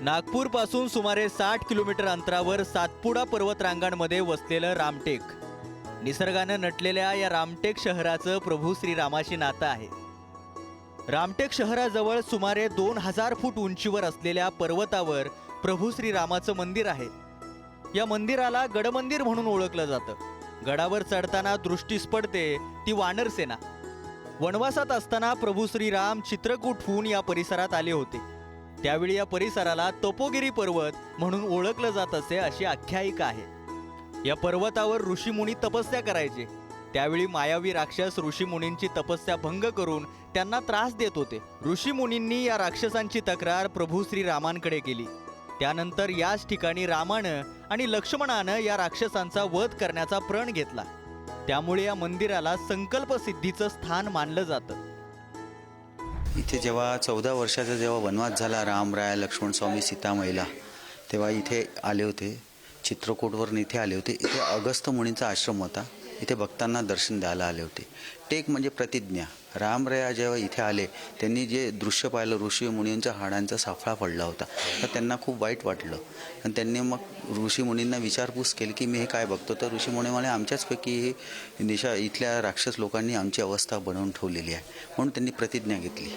नागपूरपासून सुमारे साठ किलोमीटर अंतरावर सातपुडा पर्वतरांगांमध्ये वसलेलं रामटेक. निसर्गानं नटलेल्या या रामटेक शहराचं प्रभू श्रीरामाशी नातं आहे. रामटेक शहराजवळ सुमारे दोन हजार फूट उंचीवर असलेल्या पर्वतावर प्रभू श्रीरामाचं मंदिर आहे. या मंदिराला गडमंदिर म्हणून ओळखलं जातं. गडावर चढताना दृष्टीस पडते ती वानरसेना वनवासात असताना प्रभू श्रीराम चित्रकूटहून या परिसरात आले होते. त्यावेळी या परिसराला तपोगिरी पर्वत म्हणून ओळखलं जात असे अशी आख्यायिका आहे. या पर्वतावर ऋषीमुनी तपस्या करायचे. त्यावेळी मायावी राक्षस ऋषीमुनींची तपस्या भंग करून त्यांना त्रास देत होते. ऋषीमुनींनी या राक्षसांची तक्रार प्रभू श्रीरामांकडे केली. त्यानंतर याच ठिकाणी रामानं आणि लक्ष्मणानं या राक्षसांचा वध करण्याचा प्रण घेतला. त्यामुळे या मंदिराला संकल्पसिद्धीचं स्थान मानलं जातं. इथे जेव्हा चौदा वर्षाचा जेव्हा वनवास झाला रामराय लक्ष्मण स्वामी सीतामाईला तेव्हा इथे आले होते. चित्रकूटवरून इथे आले होते. इथे अगस्त मुनींचा आश्रम होता. इथे भक्तांना दर्शन द्यायला आले होते. टेक म्हणजे प्रतिज्ञा. रामराया जेव्हा इथे आले त्यांनी जे दृश्य पाहिलं ऋषी मुनींच्या हाडांचा साफळा पडला होता. तर त्यांना खूप वाईट वाटलं. आणि त्यांनी मग ऋषी मुनींना विचारपूस केली की मी हे काय बघतो? तर ऋषी मुनी म्हणे आमच्याचपैकी ही निशा इथल्या राक्षस लोकांनी आमची अवस्था बनवून ठेवलेली आहे. म्हणून त्यांनी प्रतिज्ञा घेतली.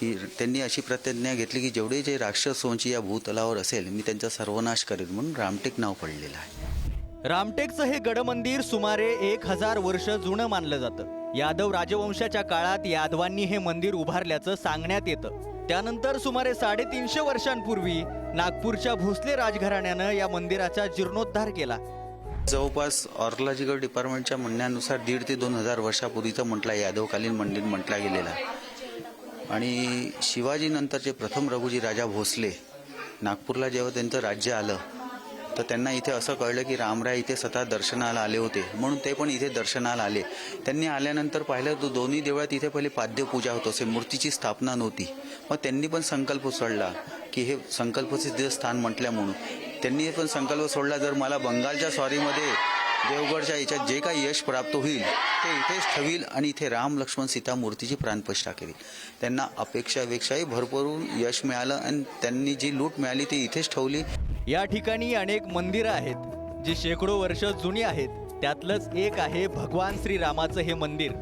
की त्यांनी अशी प्रतिज्ञा घेतली की जेवढे जे राक्षस सोंची या भूतलावर असेल मी त्यांचा सर्वनाश करेन. म्हणून रामटेक नाव पडलेलं आहे. रामटेकचं हे गडमंदिर सुमारे एक हजार वर्ष जुनं मानलं जातं. यादव राजवंशाच्या काळात यादवांनी हे मंदिर उभारल्याचं सांगण्यात येतं. त्यानंतर सुमारे साडेतीनशे वर्षांपूर्वी नागपूरच्या भोसले राजघराण्यानं या मंदिराचा जीर्णोद्धार केला. जवळपास ऑर्लॉजिकल डिपार्टमेंटच्या म्हणण्यानुसार दीड ते दोन हजार वर्षापूर्वीचं म्हटलं यादवकालीन मंदिर म्हटला गेलेला. आणि शिवाजीनंतरचे प्रथम रघुजी राजा भोसले नागपूरला जेव्हा त्यांचं राज्य आलं तर त्यांना इथे असं कळलं की रामराय इथे स्वतः दर्शनाला आले होते. म्हणून ते पण इथे दर्शनाला आले. त्यांनी आल्यानंतर पाहिलं तर दोन्ही देवळात इथे पहिले पाद्यपूजा होत असे. मूर्तीची स्थापना नव्हती. मग त्यांनी पण संकल्प सोडला की हे संकल्पचे स्थान म्हटल्या म्हणून. त्यांनी पण संकल्प सोडला जर मला बंगालच्या स्वारीमध्ये देवगडच्या याच्यात जे काही यश प्राप्त होईल ते इथेच ठेवील आणि इथे राम लक्ष्मण सीता मूर्तीची प्राणप्रतिष्ठा केली. त्यांना अपेक्षापेक्षाही भरपूर यश मिळालं आणि त्यांनी जी लूट मिळाली ती इथेच ठेवली. या ठिकाणी अनेक मंदिरं आहेत जी शेकडो वर्ष जुनी आहेत. त्यातलंच एक आहे भगवान श्रीरामाचं हे मंदिर.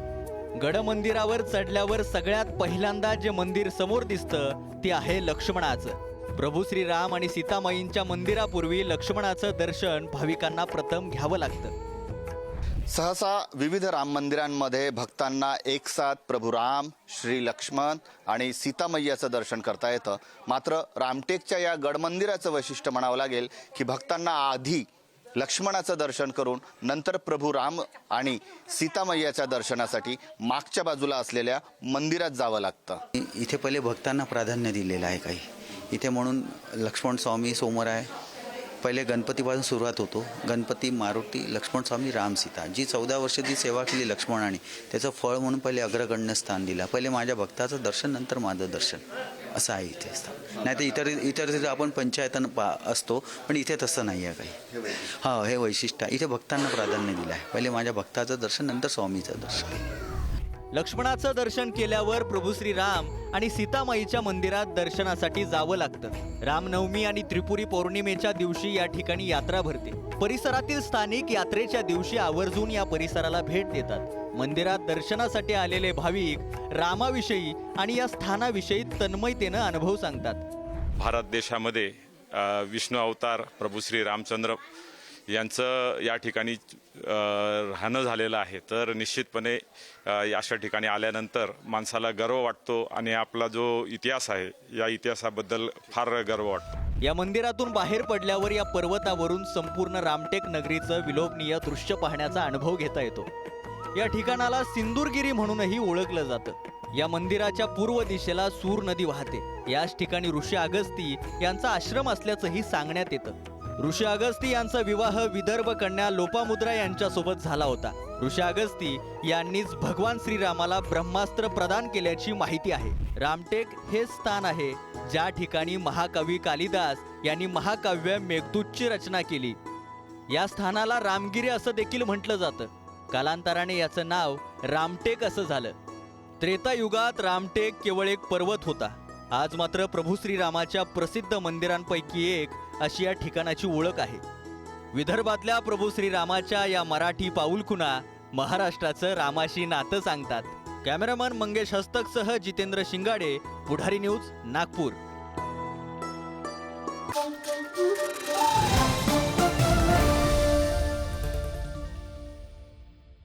गड मंदिरावर चढल्यावर सगळ्यात पहिल्यांदा जे मंदिर समोर दिसतं ते आहे लक्ष्मणाचं. प्रभू श्रीराम आणि सीतामाईंच्या मंदिरापूर्वी लक्ष्मणाचं दर्शन भाविकांना प्रथम घ्यावं लागतं. सहसा विविध राम मंदिरांमध्ये भक्तांना एक साथ प्रभू राम श्री लक्ष्मण आणि सीतामय्याचं दर्शन करता येतं. मात्र रामटेकच्या या गडमंदिराचं वैशिष्ट्य म्हणावं लागेल की भक्तांना आधी लक्ष्मणाचं दर्शन करून नंतर प्रभू राम आणि सीतामय्याच्या दर्शनासाठी मागच्या बाजूला असलेल्या मंदिरात जावं लागतं. इथे पहिले भक्तांना प्राधान्य दिलेलं आहे काही. इथे म्हणून लक्ष्मण स्वामी सोमवार आहे पहिले गणपतीपासून सुरुवात होतो. गणपती मारुती लक्ष्मण स्वामी राम सीता. जी चौदा वर्ष जी सेवा केली लक्ष्मणाने त्याचं फळ म्हणून पहिले अग्रगण्य स्थान दिला. पहिले माझ्या भक्ताचं दर्शन नंतर माझं दर्शन. असं आहे इथे स्थान. नाही तर इतर इतर तिथं आपण पंचायतन पा असतो पण इथे तसं नाही आहे काही. हा हे वैशिष्ट्य आहे. इथे भक्तांना प्राधान्य दिलं आहे. पहिले माझ्या भक्ताचं दर्शन नंतर स्वामीचं दर्शन. लक्ष्मणाचं दर्शन केल्यावर प्रभू श्रीराम आणि सीतामाईच्या मंदिरात दर्शनासाठी जावं लागतं. रामनवमी आणि त्रिपुरी पौर्णिमेच्या दिवशी या ठिकाणी यात्रा भरते. परिसरातील स्थानिक यात्रेच्या दिवशी आवर्जून या परिसराला भेट देतात. मंदिरात दर्शनासाठी आलेले भाविक रामाविषयी आणि या स्थानाविषयी तन्मयतेनं अनुभव सांगतात. भारत देशामध्ये विष्णू अवतार प्रभू श्री रामचंद्र यांचं या ठिकाणी राहणं झालेलं आहे. तर निश्चितपणे अशा ठिकाणी आल्यानंतर माणसाला गर्व वाटतो आणि आपला जो इतिहास आहे या इतिहासाबद्दल फार गर्व वाटतो. या मंदिरातून बाहेर पडल्यावर या पर्वतावरून संपूर्ण रामटेक नगरीचं विलोभनीय दृश्य पाहण्याचा अनुभव घेता येतो. या ठिकाणाला सिंदूरगिरी म्हणूनही ओळखलं जातं. या मंदिराच्या पूर्व दिशेला सूर नदी वाहते. याच ठिकाणी ऋषी अगस्ती यांचा आश्रम असल्याचंही सांगण्यात येतं. ऋषी अगस्ती यांचा विवाह विदर्भ कन्या लोपामुद्रा यांच्यासोबत झाला होता. ऋषी अगस्ती यांनीच भगवान श्रीरामाला ब्रह्मास्त्र प्रदान केल्याची माहिती आहे. रामटेक हे स्थान आहे ज्या ठिकाणी महाकवी कालिदास यांनी महाकाव्य मेघदूतची रचना केली. या स्थानाला रामगिरी असं देखील म्हटलं जातं. कालांतराने याचं नाव रामटेक असं झालं. त्रेतायुगात रामटेक केवळ एक पर्वत होता. आज मात्र प्रभू श्रीरामाच्या प्रसिद्ध मंदिरांपैकी एक अशी या ठिकाणाची ओळख आहे. विदर्भातल्या प्रभू श्रीरामाच्या या मराठी पाऊलखुणा महाराष्ट्राचं रामाशी नातं सांगतात. कॅमेरामन मंगेश हस्तकसह जितेंद्र शिंगाडे पुढारी न्यूज नागपूर.